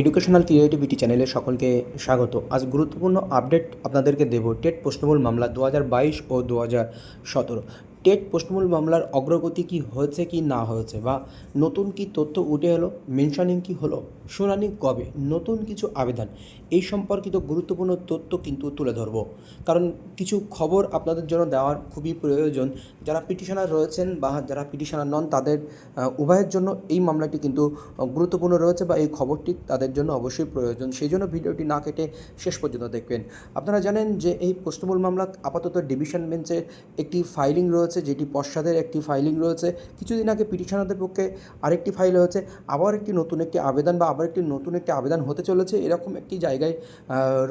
Educational creativity চ্যানেলে সকলকে স্বাগত। আজ গুরুত্বপূর্ণ আপডেট আপনাদেরকে দেব টেট প্রশ্নবল মামলা দু হাজার বাইশ ও দু সতেরো। টেট প্রশ্নমূল মামলার অগ্রগতি কি হয়েছে কি না হয়েছে বা নতুন কি তথ্য উঠে এলো মেনশনিং কি হলো, শুনানি কবে, নতুন কিছু আবেদন, এই সম্পর্কিত গুরুত্বপূর্ণ তথ্য কিন্তু তুলে ধরবো। কারণ কিছু খবর আপনাদের জন্য দেওয়ার খুবই প্রয়োজন। যারা পিটিশনার রয়েছেন বা যারা পিটিশনার নন, তাদের উভয়ের জন্য এই মামলাটি কিন্তু গুরুত্বপূর্ণ রয়েছে বা এই খবরটি তাদের জন্য অবশ্যই প্রয়োজন। সেই জন্য ভিডিওটি না কেটে শেষ পর্যন্ত দেখবেন। আপনারা জানেন যে এই প্রশ্নমূল মামলা আপাতত ডিভিশন বেঞ্চে একটি ফাইলিং রয়েছে। যেটি পশ্চাদের একটি ফাইলিং রয়েছে। কিছুদিন আগে পিটিশনারদের পক্ষে আরেকটি ফাইল হয়েছে। আবার একটি নতুন একটি আবেদন বা আবার একটি নতুন একটি আবেদন হতে চলেছে। এরকম একটি জায়গায়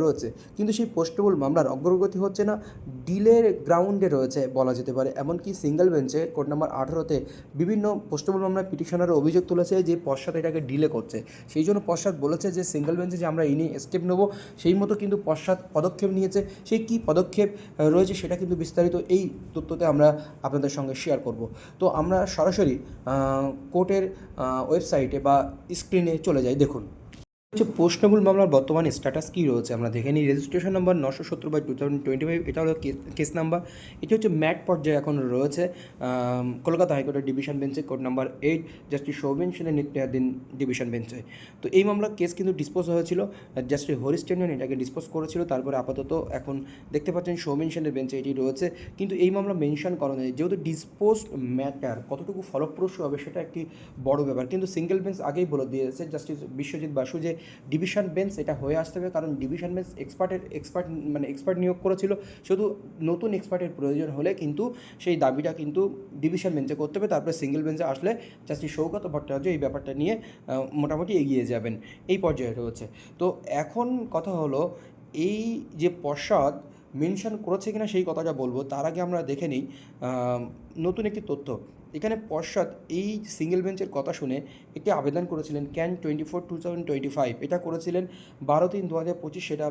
রয়েছে। কিন্তু সেই পোস্টেবল মামলার অগ্রগতি হচ্ছে না। ডিলের গ্রাউন্ডে রয়েছে বলা যেতে পারে। এমনকি সিঙ্গেল বেঞ্চে কোর্ট নাম্বার আঠারোতে বিভিন্ন প্রশ্নমূল মামলায় পিটিশনার অভিযোগ তুলেছে যে পশ্চাৎ এটাকে ডিলে করছে। সেই জন্য পশ্চাৎ বলেছে যে সিঙ্গেল বেঞ্চে যে আমরা এই নিয়ে স্টেপ নেব, সেই মতো কিন্তু পশ্চাৎ পদক্ষেপ নিয়েছে। সেই কী পদক্ষেপ রয়েছে সেটা কিন্তু বিস্তারিত এই তথ্যতে আমরা আপনাদের সঙ্গে শেয়ার করব। তো আমরা সরাসরি কোর্টের ওয়েবসাইটে বা স্ক্রিনে চলে যাই। দেখুন। হচ্ছে প্রশ্নমূল মামলার বর্তমান স্ট্যাটাস কী রয়েছে? আমরা দেখে নিই। রেজিস্ট্রেশন নাম্বার নশো সত্তর by two thousand twenty five এটা হলো কেস নাম্বার এটি হচ্ছে ম্যাট পর্যায়ে এখন রয়েছে। কলকাতা হাইকোর্টের ডিভিশন বেঞ্চে court number eight justice Soumen সেনের নিত্যাধীন ডিভিশন বেঞ্চে তো এই মামলার কেস কিন্তু ডিসপোজ হয়েছিল। জাস্টিস হরিশ টেন্ডন এটাকে ডিসপোজ করেছিল। তারপরে আপাতত এখন দেখতে পাচ্ছেন সৌমেন সেনের বেঞ্চে এটি রয়েছে। কিন্তু এই মামলা মেনশন করা নেই যেহেতু ডিসপোজ ম্যাটার কতটুকু ফলপ্রসূ হবে সেটা একটি বড় ব্যাপার। কিন্তু সিঙ্গেল বেঞ্চ আগেই বলে দিয়েছে জাস্টিস বিশ্বজিৎ বাসু যে ডিভিশন বেঞ্চ এটা হয়ে আসতে হবে, কারণ ডিভিশন বেঞ্চ এক্সপার্টের এক্সপার্ট মানে এক্সপার্ট নিয়োগ করেছিল। শুধু নতুন এক্সপার্টের প্রয়োজন হলে কিন্তু সেই দাবিটা কিন্তু ডিভিশন বেঞ্চে করতে হবে। তারপরে সিঙ্গেল বেঞ্চে আসলে জাস্টিস সৌগত ভট্টাচার্য এই ব্যাপারটা নিয়ে মোটামুটি এগিয়ে যাবেন। এই পর্যায়ে রয়েছে। তো এখন কথা হলো, এই যে পশ্চাৎ মেনশন করেছে কিনা সেই কথাটা বলব। তার আগে আমরা দেখে নিই নতুন একটি তথ্য। এখানে পশ্চাৎ এই সিঙ্গেল বেঞ্চের কথা শুনে একটি আবেদন করেছিলেন CAN twenty four two thousand twenty five এটা করেছিলেন বারো তিন দু হাজার পঁচিশ, সেটা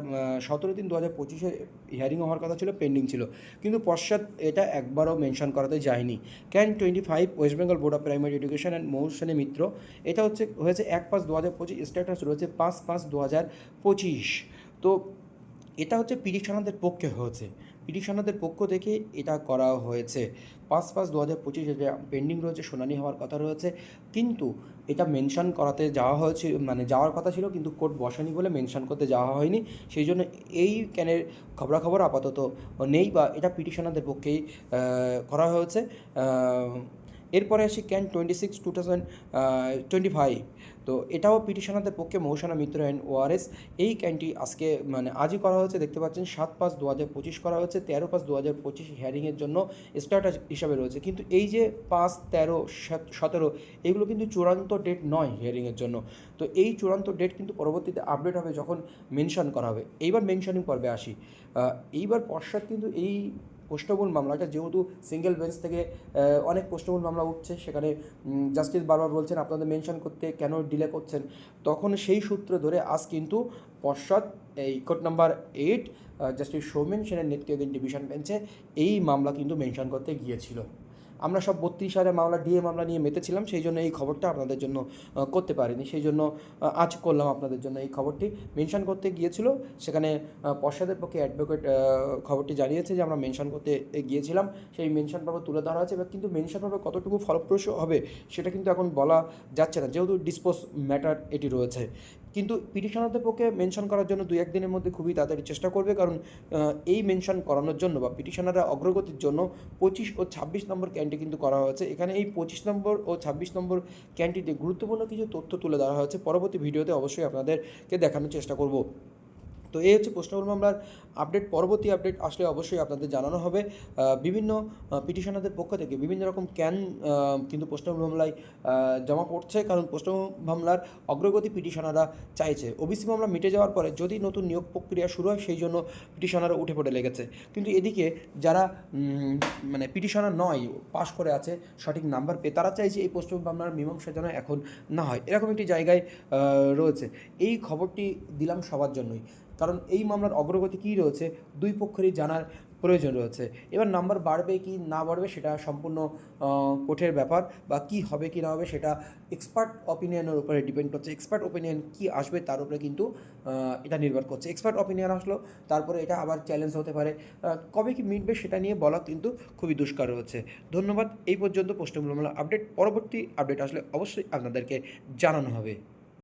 সতেরো তিন দু হাজার পঁচিশে হিয়ারিং হওয়ার কথা ছিল পেন্ডিং ছিল। কিন্তু পশ্চাৎ এটা একবারও মেনশন করাতে যায়নি। CAN twenty five West Bengal board of primary education and Mousumi Mitra এটা হচ্ছে, হয়েছে এক পাঁচ দু হাজার পঁচিশ স্ট্যাটাস রয়েছে পাঁচ পাঁচ দু হাজার পঁচিশ। তো এটা হচ্ছে পিটিশনারদের পক্ষে হয়েছে। পিটিশনারদের পক্ষ থেকে এটা করা হয়েছে। পাঁচ পাঁচ দু হাজার পঁচিশ পেন্ডিং রয়েছে, শুনানি হওয়ার কথা রয়েছে। কিন্তু এটা মেনশন করাতে যাওয়া হয়েছে মানে যাওয়ার কথা ছিল, কিন্তু কোর্ট বসেনি বলে মেনশন করতে যাওয়া হয়নি। সেই জন্য এই ক্যানের খবরাখবর আপাতত নেই বা এটা পিটিশনারদের পক্ষেই করা হয়েছে। এরপরে আসি CAN twenty six two thousand twenty five তো এটাও পিটিশনারদের পক্ষে মৌসানা মিত্র অ্যান্ড ওআরএস এই ক্যানটি আজকে মানে আজই করা হয়েছে, দেখতে পাচ্ছেন, সাত পাঁচ, দু হাজার পঁচিশ করা হয়েছে, তেরো পাঁচ, দু হাজার পঁচিশ হিয়ারিংয়ের জন্য স্টার্টার হিসাবে রয়েছে। কিন্তু এই যে পাঁচ, তেরো সাত- সতেরো, এগুলো কিন্তু চূড়ান্ত ডেট নয় হিয়ারিংয়ের জন্য। তো এই চূড়ান্ত ডেট কিন্তু পরবর্তীতে আপডেট হবে যখন মেনশন করা হবে। এইবার মেনশনিং পর্বে আসি। এইবার পশ্চাৎ কিন্তু এই প্রশ্নমূল মামলাটা যেহেতু সিঙ্গেল বেঞ্চ থেকে অনেক প্রশ্নমূল মামলা উঠছে, সেখানে জাস্টিস বারবার বলছেন, আপনাদের মেনশন করতে কেন ডিলে করছেন, তখন সেই সূত্র ধরে আজ কিন্তু পশ্চাৎ এই court number eight justice Soumen সেনের নেতৃত্বাধীন ডিভিশন বেঞ্চে এই মামলা কিন্তু মেনশন করতে গিয়েছিল। আমরা সব বত্রিশ হাজার মামলা, ডিএ মামলা নিয়ে মেতেছিলাম, সেই জন্য এই খবরটা আপনাদের জন্য করতে পারিনি। সেই জন্য আজ করলাম আপনাদের জন্য এই খবরটি। মেনশন করতে গিয়েছিল, সেখানে পশ্চাদের পক্ষে অ্যাডভোকেট খবরটি জানিয়েছে যে আমরা মেনশন করতে গিয়েছিলাম। সেই মেনশন পর্ব তুলে ধরা হয়েছে, এবার কিন্তু মেনশন পর্ব কতটুকু ফলপ্রসূ হবে, সেটা কিন্তু এখন বলা যাচ্ছে না। যেহেতু ডিসপোজ ম্যাটার এটি রয়েছে। কিন্তু পিটিশনারদের পক্ষে মেনশন করার জন্য দুই একদিনের মধ্যে খুবই তাড়াতাড়ি চেষ্টা করবে। কারণ এই মেনশন করানোর জন্য বা পিটিশনাররা অগ্রগতির জন্য পঁচিশ ও ছাব্বিশ নম্বর ক্যান্টি কিন্তু করা হয়েছে। এখানে এই পঁচিশ নম্বর ও ছাব্বিশ নম্বর ক্যান্টিতে গুরুত্বপূর্ণ কিছু তথ্য তুলে ধরা হয়েছে। পরবর্তী ভিডিওতে অবশ্যই আপনাদেরকে দেখানোর চেষ্টা করব। তো এই হচ্ছে প্রশ্নমূল মামলার আপডেট পরবর্তী আপডেট আসলে অবশ্যই আপনাদের জানানো হবে। বিভিন্ন পিটিশনারদের পক্ষ থেকে বিভিন্ন রকম ক্যান কিন্তু প্রশ্নমূল মামলায় জমা পড়ছে। কারণ প্রশ্নমূল মামলার অগ্রগতি পিটিশনাররা চাইছে। ওবিসি মামলা মিটে যাওয়ার পরে যদি নতুন নিয়োগ প্রক্রিয়া শুরু হয়, সেই জন্য পিটিশনাররা উঠে পড়ে লেগেছে। কিন্তু এদিকে যারা মানে পিটিশনার নয় পাশ করে আছে, সঠিক নাম্বার পেয়ে, তারা চাইছে এই প্রশ্নমূল মামলার মীমাংসা যেন এখন না হয়। এরকম একটি জায়গায় রয়েছে। এই খবরটি দিলাম সবার জন্যই। কারণ এই মামলার অগ্রগতি কী রয়েছে, দুই পক্ষেরই জানার প্রয়োজন রয়েছে। এবার নাম্বার বাড়বে কি না বাড়বে সেটা সম্পূর্ণ কোর্টের ব্যাপার বা কি হবে কি না হবে সেটা এক্সপার্ট অপিনিয়নের উপরে ডিপেন্ড করছে। এক্সপার্ট অপিনিয়ন কি আসবে তার উপরে কিন্তু এটা নির্ভর করছে। এক্সপার্ট অপিনিয়ন আসলো, তারপরে এটা আবার চ্যালেঞ্জ হতে পারে। কবে কি মিটবে সেটা নিয়ে বলা কিন্তু খুবই দুষ্কার রয়েছে। ধন্যবাদ, এই পর্যন্ত পশ্চিমবঙ্গ আপডেট পরবর্তী আপডেট আসলে অবশ্যই আপনাদেরকে জানানো হবে।